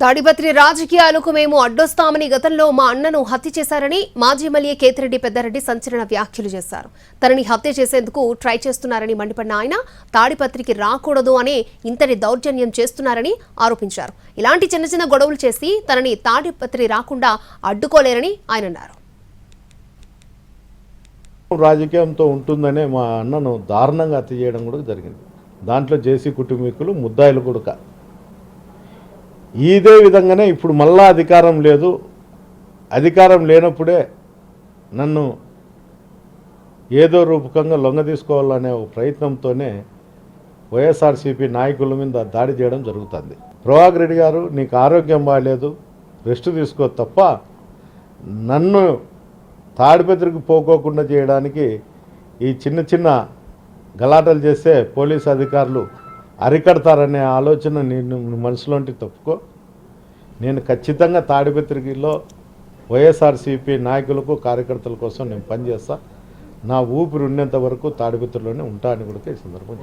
తాడిపత్రి రాజకీయాలకు మేము అడ్డొస్తామని గతంలో మా అన్నను హత్య చేశారని మాజీ ఎమ్మెల్యే కేతిరెడ్డి పెద్దారెడ్డి సంచలన వ్యాఖ్యలు చేశారు. తనని హత్య చేసేందుకు ట్రై చేస్తున్నారని మండిపడిన ఆయన తాడిపత్రికి రాకూడదు అని ఇంతటి దౌర్జన్యం చేస్తున్నారని ఆరోపించారు. ఇలాంటి చిన్న చిన్న గొడవలు చేసి తనని తాడిపత్రి రాకుండా అడ్డుకోలేరని ఆయన అన్నారు. రాజకీయంతో ఉంటుందనే మా అన్నను దారుణంగా హత్య చేయడం కూడా జరిగింది. దాంట్లో జేసీ కుటుంబీకులు ముద్దాయిలు కూడా ఇదే విధంగానే ఇప్పుడు మళ్ళా అధికారం లేదు. అధికారం లేనప్పుడే నన్ను ఏదో రూపకంగా లొంగ తీసుకోవాలనే ఒక ప్రయత్నంతోనే వైఎస్ఆర్సీపీ నాయకుల మీద దాడి చేయడం జరుగుతుంది. ప్రభాకర్ రెడ్డి గారు నీకు ఆరోగ్యం బాగాలేదు రెస్ట్ తీసుకో తప్ప నన్ను తాడిపత్రికి పోకోకుండా చేయడానికి ఈ చిన్న చిన్న గలాటలు చేస్తే పోలీస్ అధికారులు అరికడతారనే ఆలోచన నేను మనసులోంటి తప్పుకో. నేను ఖచ్చితంగా తాడిపత్రికలో వైఎస్ఆర్సీపీ నాయకులకు కార్యకర్తల కోసం నేను పనిచేస్తా. నా ఊపిరి ఉన్నంత వరకు తాడిపత్రిలోనే ఉంటా అని కూడా ఈ సందర్భం